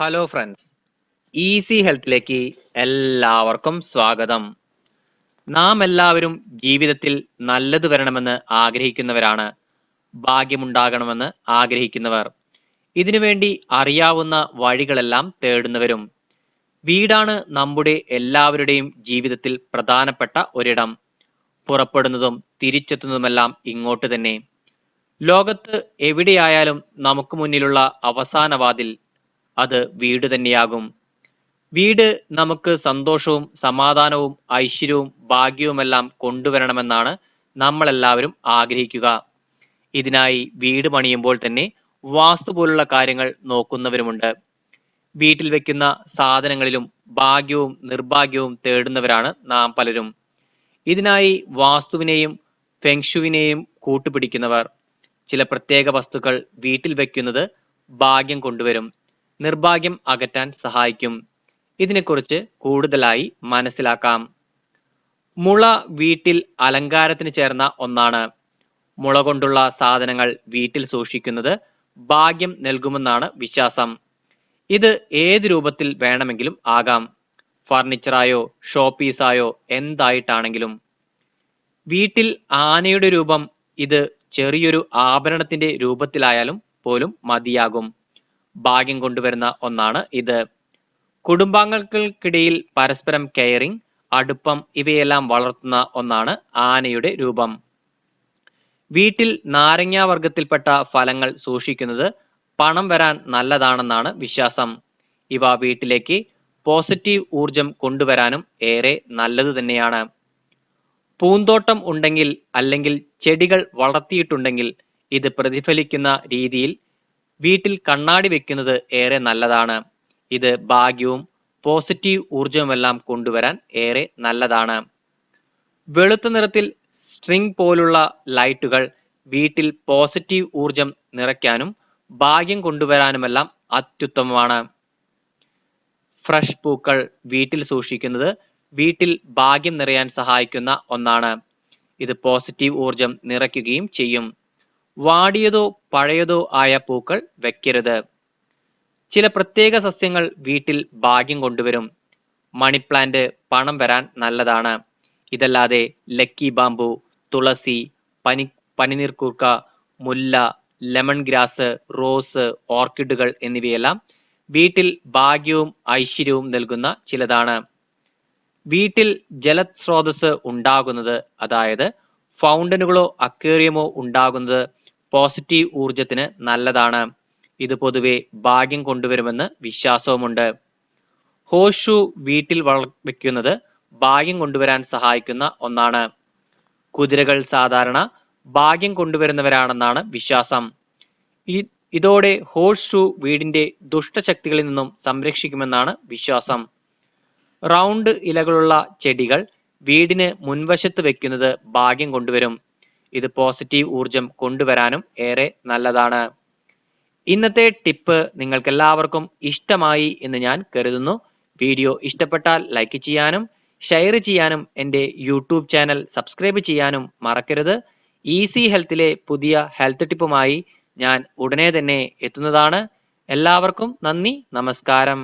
Hello friends easy ഹെൽത്തിലേക്ക് എല്ലാവർക്കും സ്വാഗതം. നാം എല്ലാവരും ജീവിതത്തിൽ നല്ലത് വരണമെന്ന് ആഗ്രഹിക്കുന്നവരാണ്. ഭാഗ്യമുണ്ടാകണമെന്ന് ആഗ്രഹിക്കുന്നവർ. ഇതിനുവേണ്ടി അറിയാവുന്ന വഴികളെല്ലാം തേടുന്നവരും. വീടാണ് നമ്മുടെ എല്ലാവരുടെയും ജീവിതത്തിൽ പ്രധാനപ്പെട്ട ഒരിടം. പുറപ്പെടുന്നതും തിരിച്ചെത്തുന്നതുമെല്ലാം ഇങ്ങോട്ട് തന്നെ. ലോകത്ത് എവിടെയായാലും നമുക്ക് മുന്നിലുള്ള അവസാന വാതിൽ അത് വീട് തന്നെയാകും. വീട് നമുക്ക് സന്തോഷവും സമാധാനവും ഐശ്വര്യവും ഭാഗ്യവുമെല്ലാം കൊണ്ടുവരണമെന്നാണ് നമ്മളെല്ലാവരും ആഗ്രഹിക്കുക. ഇതിനായി വീട് പണിയുമ്പോൾ തന്നെ വാസ്തു പോലുള്ള കാര്യങ്ങൾ നോക്കുന്നവരുമുണ്ട്. വീട്ടിൽ വെക്കുന്ന സാധനങ്ങളിലും ഭാഗ്യവും നിർഭാഗ്യവും തേടുന്നവരാണ് നാം പലരും. ഇതിനായി വാസ്തുവിനെയും ഫെങ്ഷുവിനെയും കൂട്ടുപിടിക്കുന്നവർ. ചില പ്രത്യേക വസ്തുക്കൾ വീട്ടിൽ വെക്കുന്നത് ഭാഗ്യം കൊണ്ടുവരും. നിർഭാഗ്യം അകറ്റാൻ സഹായിക്കും. ഇതിനെക്കുറിച്ച് കൂടുതലായി മനസ്സിലാക്കാം. മുള വീട്ടിൽ അലങ്കാരത്തിന് ചേർന്ന ഒന്നാണ്. മുള കൊണ്ടുള്ള സാധനങ്ങൾ വീട്ടിൽ സൂക്ഷിക്കുന്നത് ഭാഗ്യം നൽകുമെന്നാണ് വിശ്വാസം. ഇത് ഏത് രൂപത്തിൽ വേണമെങ്കിലും ആകാം. ഫർണിച്ചറായോ ഷോപ്പീസായോ എന്തായിട്ടാണെങ്കിലും. വീട്ടിൽ ആനയുടെ രൂപം ഇത് ചെറിയൊരു ആഭരണത്തിന്റെ രൂപത്തിലായാലും പോലും മതിയാകും. ഭാഗ്യം കൊണ്ടുവരുന്ന ഒന്നാണ് ഇത്. കുടുംബാംഗങ്ങൾക്കിടയിൽ പരസ്പരം കെയറിംഗ് അടുപ്പം ഇവയെല്ലാം വളർത്തുന്ന ഒന്നാണ് ആനയുടെ രൂപം. വീട്ടിൽ നാരങ്ങ വർഗത്തിൽപ്പെട്ട ഫലങ്ങൾ സൂക്ഷിക്കുന്നത് പണം വരാൻ നല്ലതാണെന്നാണ് വിശ്വാസം. ഇവ വീട്ടിലേക്ക് പോസിറ്റീവ് ഊർജം കൊണ്ടുവരാനും ഏറെ നല്ലത് തന്നെയാണ്. പൂന്തോട്ടം ഉണ്ടെങ്കിൽ അല്ലെങ്കിൽ ചെടികൾ വളർത്തിയിട്ടുണ്ടെങ്കിൽ ഇത് പ്രതിഫലിക്കുന്ന രീതിയിൽ വീട്ടിൽ കണ്ണാടി വെക്കുന്നത് ഏറെ നല്ലതാണ്. ഇത് ഭാഗ്യവും പോസിറ്റീവ് ഊർജവുമെല്ലാം കൊണ്ടുവരാൻ ഏറെ നല്ലതാണ്. വെളുത്ത നിറത്തിൽ സ്ട്രിംഗ് പോലുള്ള ലൈറ്റുകൾ വീട്ടിൽ പോസിറ്റീവ് ഊർജം നിറയ്ക്കാനും ഭാഗ്യം കൊണ്ടുവരാനുമെല്ലാം അത്യുത്തമമാണ്. ഫ്രഷ് പൂക്കൾ വീട്ടിൽ സൂക്ഷിക്കുന്നത് വീട്ടിൽ ഭാഗ്യം നിറയാൻ സഹായിക്കുന്ന ഒന്നാണ്. ഇത് പോസിറ്റീവ് ഊർജം നിറയ്ക്കുകയും ചെയ്യും. വാടിയതോ പഴയതോ ആയ പൂക്കൾ വെക്കരുത്. ചില പ്രത്യേക സസ്യങ്ങൾ വീട്ടിൽ ഭാഗ്യം കൊണ്ടുവരും. മണി പ്ലാന്റ് പണം വരാൻ നല്ലതാണ്. ഇതല്ലാതെ ലക്കി ബാമ്പു തുളസി പനി പനിനീർക്കൂർക്ക മുല്ല ലെമൺ ഗ്രാസ് റോസ് ഓർക്കിഡുകൾ എന്നിവയെല്ലാം വീട്ടിൽ ഭാഗ്യവും ഐശ്വര്യവും നൽകുന്ന ചിലതാണ്. വീട്ടിൽ ജലസ്രോതസ് ഉണ്ടാകുന്നത് അതായത് ഫൗണ്ടനുകളോ അക്വേറിയമോ ഉണ്ടാകുന്നത് പോസിറ്റീവ് ഊർജത്തിന് നല്ലതാണ്. ഇത് പൊതുവെ ഭാഗ്യം കൊണ്ടുവരുമെന്ന് വിശ്വാസവുമുണ്ട്. ഹോഷു വീട്ടിൽ വള വയ്ക്കുന്നത് ഭാഗ്യം കൊണ്ടുവരാൻ സഹായിക്കുന്ന ഒന്നാണ്. കുതിരകൾ സാധാരണ ഭാഗ്യം കൊണ്ടുവരുന്നവരാണെന്നാണ് വിശ്വാസം. ഇതോടെ ഹോഴ്സ് ഷൂ വീടിന്റെ ദുഷ്ടശക്തികളിൽ നിന്നും സംരക്ഷിക്കുമെന്നാണ് വിശ്വാസം. റൗണ്ട് ഇലകളുള്ള ചെടികൾ വീടിന് മുൻവശത്ത് വെക്കുന്നത് ഭാഗ്യം കൊണ്ടുവരും. ഇത് പോസിറ്റീവ് ഊർജം കൊണ്ടുവരാനും ഏറെ നല്ലതാണ്. ഇന്നത്തെ ടിപ്പ് നിങ്ങൾക്ക് എല്ലാവർക്കും ഇഷ്ടമായി എന്ന് ഞാൻ കരുതുന്നു. വീഡിയോ ഇഷ്ടപ്പെട്ടാൽ ലൈക്ക് ചെയ്യാനും ഷെയർ ചെയ്യാനും എന്റെ യൂട്യൂബ് ചാനൽ സബ്സ്ക്രൈബ് ചെയ്യാനും മറക്കരുത്. ഈസി ഹെൽത്തിലെ പുതിയ ഹെൽത്ത് ടിപ്പുമായി ഞാൻ ഉടനെ തന്നെ എത്തുന്നതാണ്. എല്ലാവർക്കും നന്ദി നമസ്കാരം.